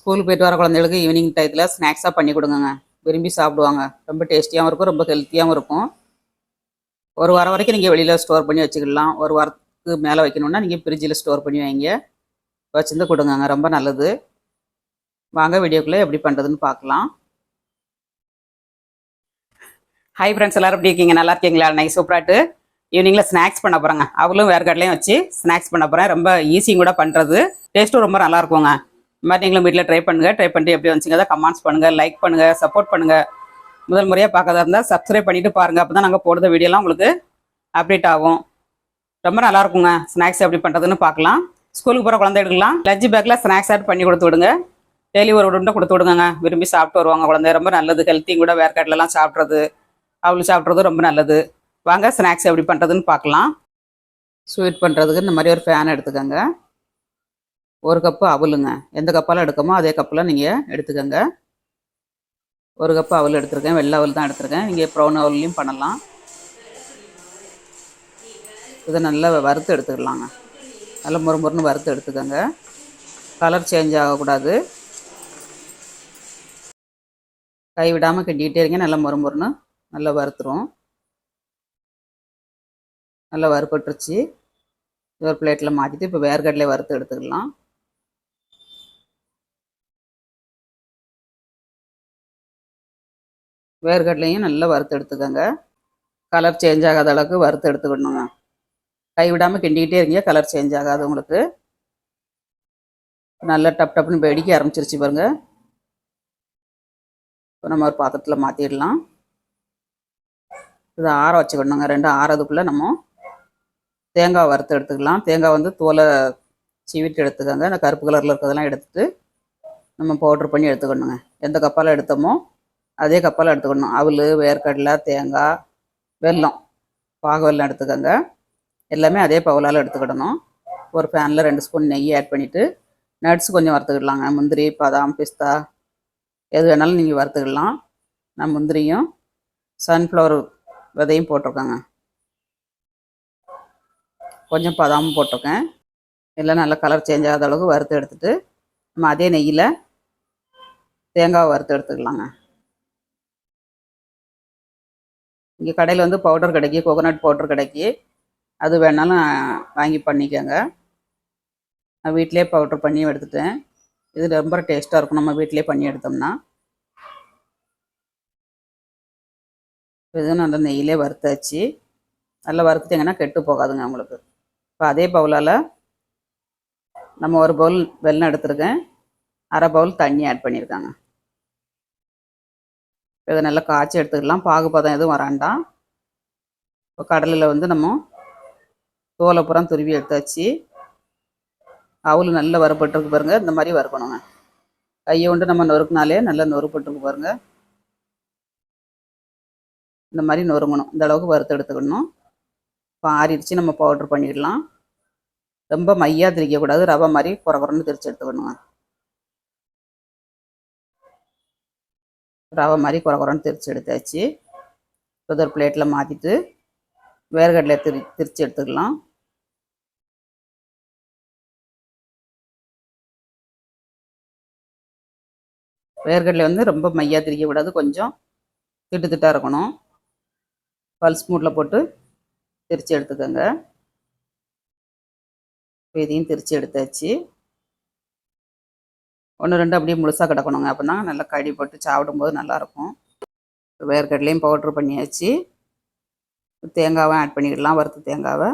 ஸ்கூலுக்கு போயிட்டு வர குழந்தைகளுக்கு ஈவினிங் டயத்தில் ஸ்நாக்ஸாக பண்ணி கொடுங்கங்க. விரும்பி சாப்பிடுவாங்க. ரொம்ப டேஸ்டியாகவும் இருக்கும் ரொம்ப ஹெல்த்தியாகவும் இருக்கும். ஒரு வாரம் வரைக்கும் நீங்கள் வெளியில் ஸ்டோர் பண்ணி வச்சுக்கலாம். ஒரு வாரத்துக்கு மேலே வைக்கணுன்னா நீங்கள் ஃப்ரிட்ஜில் ஸ்டோர் பண்ணி வைங்க. வச்சுருந்து கொடுங்கங்க ரொம்ப நல்லது. வாங்க வீடியோக்குள்ளே எப்படி பண்ணுறதுன்னு பார்க்கலாம். ஹாய் ஃப்ரெண்ட்ஸ் எல்லோரும் எப்படி இருக்கீங்க? நல்லா இருக்கீங்களா? நைஸ் சூப்பராட்டு ஈவினிங்கில் ஸ்நாக்ஸ் பண்ண போகிறேங்க அவளும் வேர்க்கடலையும் வச்சு ஸ்நாக்ஸ் பண்ண போகிறேன் ரொம்ப ஈஸியும் கூட பண்ணுறது டேஸ்ட்டும் ரொம்ப நல்லா இருக்குங்க. இந்த மாதிரி நீங்களும் வீட்டில் ட்ரை பண்ணுங்கள் ட்ரை பண்ணிட்டு எப்படி வந்துச்சுங்க கமெண்ட்ஸ் பண்ணுங்கள் லைக் பண்ணுங்கள் சப்போர்ட் பண்ணுங்கள் முதல் முறையாக பார்க்கறதா இருந்தால் சப்ஸ்கிரைப் பண்ணிட்டு பாருங்கள் அப்போ தான் நாங்கள் போடுற வீடியோலாம் உங்களுக்கு அப்டேட் ஆகும். ரொம்ப நல்லா இருக்குங்க. ஸ்நாக்ஸ் எப்படி பண்ணுறதுன்னு பார்க்கலாம். ஸ்கூலுக்கு போகிற குழந்தைகளுக்குலாம் லஞ்ச் பேக்கில் ஸ்நாக்ஸ் ஆட் பண்ணி கொடுத்து விடுங்க. டெய்லி ஒரு உருண்டை கொடுத்து விடுங்க விரும்பி சாப்பிட்டு வருவாங்க குழந்தை. ரொம்ப நல்லது. ஹெல்த்தியும் கூட வேர்க்கடலாம் சாப்பிட்றது அவளு சாப்பிட்றது ரொம்ப நல்லது. வாங்க ஸ்நாக்ஸ் எப்படி பண்ணுறதுன்னு பார்க்கலாம். ஸ்வீட் பண்ணுறதுக்கு இந்த மாதிரி ஒரு ஃபேன் எடுத்துக்கோங்க. ஒரு கப்பு அவலுங்க. எந்த கப்பால் எடுக்கமோ அதே கப்பில் நீங்கள் எடுத்துக்கோங்க. ஒரு கப்பு அவல் எடுத்திருக்கேன். வெள்ளை அவல் தான் எடுத்திருக்கேன். நீங்கள் ப்ரௌன் அவல்லையும் பண்ணலாம். இதை நல்லா வறுத்து எடுத்துக்கலாங்க. நல்லா முறுமுறுன்னு வறுத்து எடுத்துக்கோங்க. கலர் சேஞ்ச் ஆகக்கூடாது. கை விடாமல் கிண்டிக்கிட்டே இருங்க. நல்லா முறுமுறுன்னு நல்லா வறுத்துரும். நல்லா வறுப்பட்டுருச்சு ஒரு பிளேட்டில் மாற்றிட்டு இப்போ வேர்க்கடலை வறுத்து எடுத்துக்கலாம். வேர்க்கடலையும் நல்லா வறுத்து எடுத்துக்கோங்க. கலர் சேஞ்ச் ஆகாத அளவுக்கு வறுத்து எடுத்துக்கணுங்க. கை விடாமல் கிண்டிக்கிட்டே இருக்கீங்க கலர் சேஞ்ச் ஆகாது உங்களுக்கு. நல்லா டப் டப்னு வெடிக்க ஆரம்பிச்சிருச்சு பாருங்க. இப்போ நம்ம ஒரு பாத்திரத்தில் மாற்றிடலாம் இதை ஆற வச்சுக்கணுங்க. ரெண்டும் ஆறதுக்குள்ளே நம்ம தேங்காய் வறுத்து எடுத்துக்கலாம். தேங்காய் வந்து தோலை சீவிட்டு எடுத்துக்கோங்க. அந்த கருப்பு கலரில் இருக்கிறதெல்லாம் எடுத்துட்டு நம்ம பவுட்ரு பண்ணி எடுத்துக்கணுங்க. எந்த கப்பால் எடுத்தோமோ அதே கப்பால் எடுத்துக்கணும். அவல் வேர்க்கடலை தேங்காய் வெல்லம். பாகு வெல்லம் எடுத்துக்கோங்க. எல்லாமே அதே பவுலால் எடுத்துக்கிடணும். ஒரு பேனில் ரெண்டு ஸ்பூன் நெய் ஆட் பண்ணிவிட்டு நட்ஸ் கொஞ்சம் வறுத்துக்கிடலாங்க. முந்திரி பாதாம் பிஸ்தா எது வேணாலும் நீங்கள் வறுத்துக்கிடலாம். நான் முந்திரியும் சன்ஃப்ளவர் விதையும் போட்டிருக்கேங்க. கொஞ்சம் பாதாமும் போட்டிருக்கேன். எல்லாம் நல்லா கலர் சேஞ்ச் ஆகாத அளவுக்கு வறுத்து எடுத்துட்டு நம்ம அதே நெய்யில் தேங்காவை வறுத்து எடுத்துக்கலாங்க. இங்கே கடையில் வந்து பவுடர் கிடைக்கி கோகோனட் பவுடர் கிடைக்கி. அது வேணாலும் வாங்கி பண்ணிக்கோங்க. நான் வீட்டிலே பவுடர் பண்ணி எடுத்துட்டேன். இது ரொம்ப டேஸ்ட்டாக இருக்கும். நம்ம வீட்டிலே பண்ணி எடுத்தோம்னா. இது நல்லா நெய்யிலே வறுத்தாச்சு. நல்லா வறுத்துட்டிங்கன்னா கெட்டு போகாதுங்க உங்களுக்கு. இப்போ அதே பவுலால் நம்ம ஒரு பவுல் வெல்லம் எடுத்துருக்கேன். அரை பவுல் தண்ணி ஆட் பண்ணியிருக்காங்க. இதை நல்லா காய்ச்சி எடுத்துக்கலாம். பாகுபதம் எதுவும் வராண்டாம். இப்போ கடலில் வந்து நம்ம தோலை புறம் துருவி எடுத்தாச்சு. அவள் நல்லா வறுபட்டுருக்கு பாருங்க. இந்த மாதிரி வறுக்கணுங்க. கையை கொண்டு நம்ம நொறுக்குனாலே நல்லா நொறுப்பட்டுருக்கு பாருங்க. இந்த மாதிரி நொறுங்கணும். இந்த அளவுக்கு வறுத்து எடுத்துக்கணும். இப்போ ஆறிடுச்சு நம்ம பவுட்ரு பண்ணிடலாம். ரொம்ப மையாக திரிக்கக்கூடாது. ரவை மாதிரி குறை குறைன்னு திரிச்சு எடுத்துக்கணுங்க. ரவை மாதிரி குறை குறைன்னு திரிச்சு எடுத்தாச்சு. இப்போ ஒரு பிளேட்டில் மாற்றிட்டு வேர்கடலை திரி திரிச்சு எடுத்துக்கலாம். வேர்கடலை வந்து ரொம்ப மையாக திரிக்கக்கூடாது கொஞ்சம் திட்டு திட்டாக இருக்கணும். பல்ஸ் மூட்டில் போட்டு திரிச்சு எடுத்துக்கோங்க. இதையும் திரிச்சு எடுத்தாச்சு. ஒன்று ரெண்டு அப்படியே முழுசாக கிடக்கணுங்க. அப்போ தான் நல்லா கடி போட்டு சாப்பிடும்போது நல்லாயிருக்கும். வேர்க்கடலையும் பவுட்ரு பண்ணியாச்சு. தேங்காவும் ஆட் பண்ணிக்கிடலாம் வறுத்த தேங்காவை.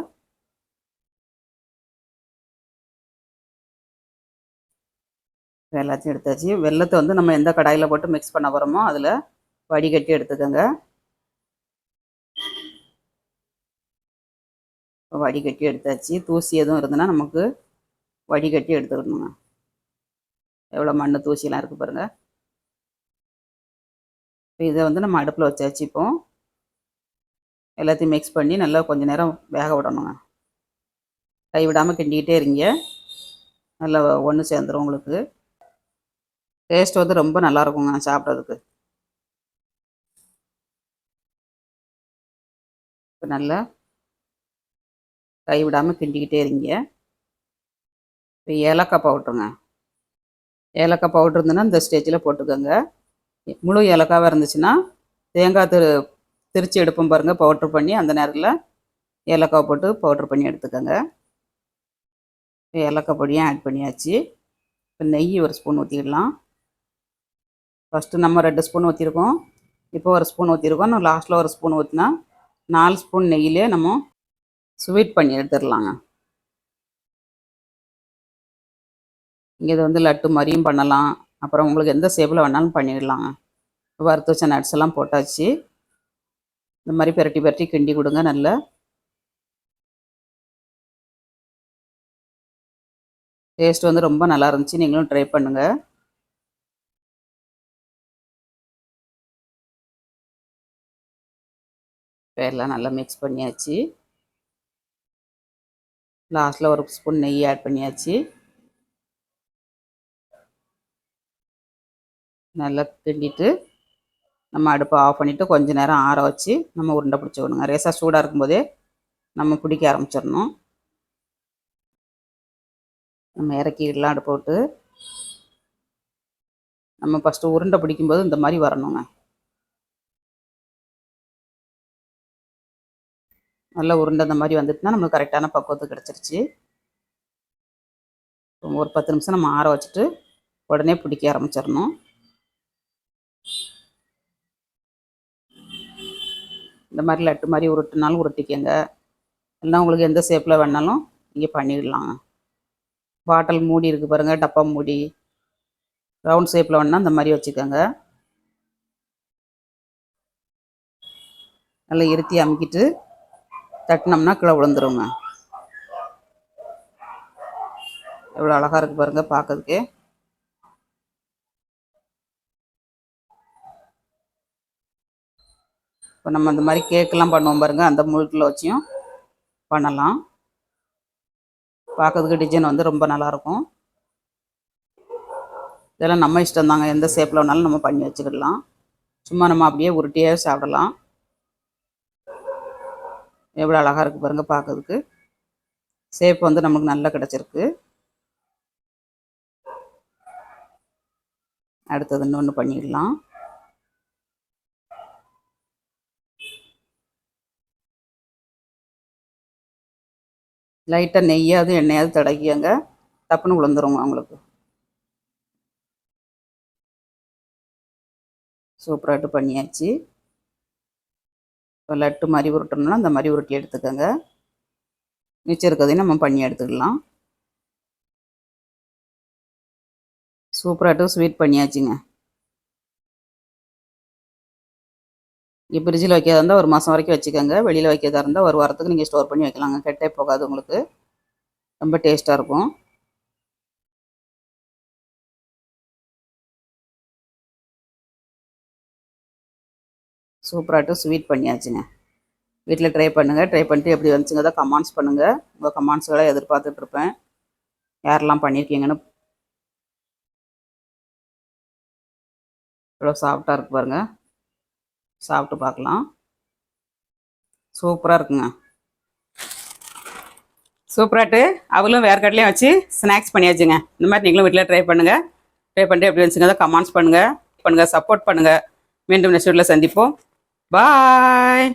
எல்லாத்தையும் எடுத்தாச்சு. வெள்ளத்தை வந்து நம்ம எந்த கடாயில் போட்டு மிக்ஸ் பண்ண போகிறோமோ அதில் வடிகட்டி எடுத்துக்கோங்க. வடிகட்டி எடுத்தாச்சு. தூசி எதுவும் இருந்ததுன்னா நமக்கு வடிகட்டி எடுத்துக்கணுங்க. எவ்வளோ மண் தூசிலாம் இருக்குது பாருங்கள் இப்போ இதை வந்து நம்ம அடுப்பில் வச்சு வச்சுப்போம் எல்லாத்தையும் மிக்ஸ் பண்ணி நல்லா கொஞ்சம் நேரம் வேக விடணுங்க. கை விடாமல் கிண்டிக்கிட்டே இருங்க. நல்லா ஒன்று சேர்ந்துடும் உங்களுக்கு. டேஸ்ட் வந்து ரொம்ப நல்லா இருக்குங்க சாப்பிட்றதுக்கு. இப்போ நல்லா கை விடாமல் கிண்டிக்கிட்டே இருங்க. இப்போ ஏலக்காய் பவுட்ருங்க ஏலக்காய் பவுட்ரு இருந்ததுன்னா இந்த ஸ்டேஜில் போட்டுக்கோங்க. முழு ஏலக்காவாக இருந்துச்சுன்னா தேங்காய் திரு திருச்சி எடுப்போம் பாருங்கள் பவுட்ரு பண்ணி அந்த நேரத்தில் ஏலக்காய் போட்டு பவுட்ரு பண்ணி எடுத்துக்கோங்க. ஏலக்காய் பொடியும் ஆட் பண்ணியாச்சு. இப்போ நெய் ஒரு ஸ்பூன் ஊற்றிடலாம் ஃபஸ்ட்டு நம்ம ரெண்டு ஸ்பூன் ஊற்றிருக்கோம் இப்போ ஒரு ஸ்பூன் ஊற்றிருக்கோம் நான் லாஸ்ட்டில் ஒரு ஸ்பூன் ஊற்றினா நாலு ஸ்பூன் நெய்யிலே நம்ம ஸ்வீட் பண்ணி எடுத்துடலாங்க. இங்கே இது வந்து லட்டு மாதிரியும் பண்ணலாம். அப்புறம் உங்களுக்கு எந்த ஷேப்பில் வேணாலும் பண்ணிடலாம். வறுத்து வச்ச நட்ஸ் எல்லாம் போட்டாச்சு. இந்த மாதிரி பெரட்டி பெரட்டி கிண்டி கொடுங்க நல்லா. டேஸ்ட் வந்து ரொம்ப நல்லா இருந்துச்சு. நீங்களும் ட்ரை பண்ணுங்கள் எல்லாம் நல்லா மிக்ஸ் பண்ணியாச்சு. லாஸ்ட்டில் ஒரு ஸ்பூன் நெய் ஆட் பண்ணியாச்சு. நல்லா கிண்டிட்டு நம்ம அடுப்பை ஆஃப் பண்ணிவிட்டு கொஞ்சம் நேரம் ஆற வச்சு நம்ம உருண்டை பிடிச்சிக்கணுங்க. ரேசாக சூடாக இருக்கும்போதே நம்ம பிடிக்க ஆரம்பிச்சிடணும். நம்ம இறக்கிடலாம் அடுப்பு விட்டு நம்ம ஃபஸ்ட்டு உருண்டை பிடிக்கும்போது இந்த மாதிரி வரணுங்க. நல்லா உருண்டை இந்த மாதிரி வந்துட்டுனா நம்மளுக்கு கரெக்டான பக்குவத்து கிடச்சிருச்சு. ஒரு பத்து நிமிஷம் நம்ம ஆற வச்சுட்டு உடனே பிடிக்க ஆரம்பிச்சிடணும். இந்த மாதிரி லட்டு மாதிரி உருட்டுனாலும் உருட்டிக்கங்க. எல்லாம் உங்களுக்கு எந்த ஷேப்பில் வேணாலும் நீங்கள் பண்ணிடலாம். பாட்டில் மூடி இருக்குது பாருங்கள் டப்பா மூடி. ரவுண்ட் ஷேப்பில் வேணால் இந்த மாதிரி வச்சுக்கோங்க. நல்லா இருத்தி அமுக்கிட்டு தட்டினோம்னா கீழே விழுந்துருங்க. எவ்வளோ அழகாக இருக்குது பாருங்கள் பார்க்கறதுக்கே இப்போ நம்ம இந்த மாதிரி கேக்கெல்லாம் பண்ணுவோம் பாருங்கள் அந்த முழுக்கில் வச்சியும் பண்ணலாம். பார்க்கறதுக்கு டிசைன் வந்து ரொம்ப நல்லாயிருக்கும் இதெல்லாம் நம்ம இஷ்டம் தாங்க. எந்த ஷேப்பில் வேணாலும் நம்ம பண்ணி வச்சுக்கிடலாம். சும்மா நம்ம அப்படியே உருட்டியே சாப்பிடலாம். எவ்வளோ அழகாக இருக்குது பாருங்கள் பார்க்கறதுக்கு ஷேப் வந்து நமக்கு நல்லா கிடச்சிருக்கு. அடுத்தது இன்னொன்று பண்ணிடலாம். லைட்டாக நெய்யாவது எண்ணெயாவது தடக்கியாங்க டப்புன்னு விழுந்துருங்க அவங்களுக்கு சூப்பராகிட்டு பண்ணியாச்சு. இப்போ லட்டு மாதிரி உருட்டணும்னா அந்த மாதிரி உருட்டி எடுத்துக்கோங்க. மிச்சம் இருக்கிறதையும் நம்ம பண்ணி எடுத்துக்கலாம். சூப்பராகட்டும் ஸ்வீட் பண்ணியாச்சுங்க. இங்கே ஃப்ரிட்ஜில் வைக்கிறதா இருந்தால் ஒரு மாதம் வரைக்கும் வச்சுக்கோங்க. வெளியில் வைக்கிறதா இருந்தால் ஒரு வாரத்துக்கு நீங்கள் ஸ்டோர் பண்ணி வைக்கலாங்க. கெட்டே போகாது உங்களுக்கு. ரொம்ப டேஸ்ட்டாக இருக்கும். சூப்பராகிட்டு ஸ்வீட் பண்ணியாச்சுங்க. வீட்டில் ட்ரை பண்ணுங்கள் ட்ரை பண்ணிட்டு எப்படி வந்துச்சுங்க தான் கமெண்ட்ஸ் பண்ணுங்கள் உங்கள் கமெண்ட்ஸ்களை எதிர்பார்த்துட்ருப்பேன் யாரெல்லாம் பண்ணியிருக்கீங்கன்னு. இவ்வளோ சாஃப்டாக இருக்கு பாருங்கள் சாப்பிட்டு பார்க்கலாம். சூப்பராக இருக்குங்க. சூப்பராட்டு அவளும் வேறு கடையிலையும் வச்சு ஸ்நாக்ஸ் பண்ணியாச்சுங்க. இந்த மாதிரி நீங்களும் வீட்டில் ட்ரை பண்ணுங்கள் ட்ரை பண்ணிட்டு எப்படி வந்துச்சுங்க கமெண்ட்ஸ் பண்ணுங்கள் பண்ணுங்கள் சப்போர்ட் பண்ணுங்கள் மீண்டும் நெக்ஸ்ட் வீட்டில் சந்திப்போம். பாய்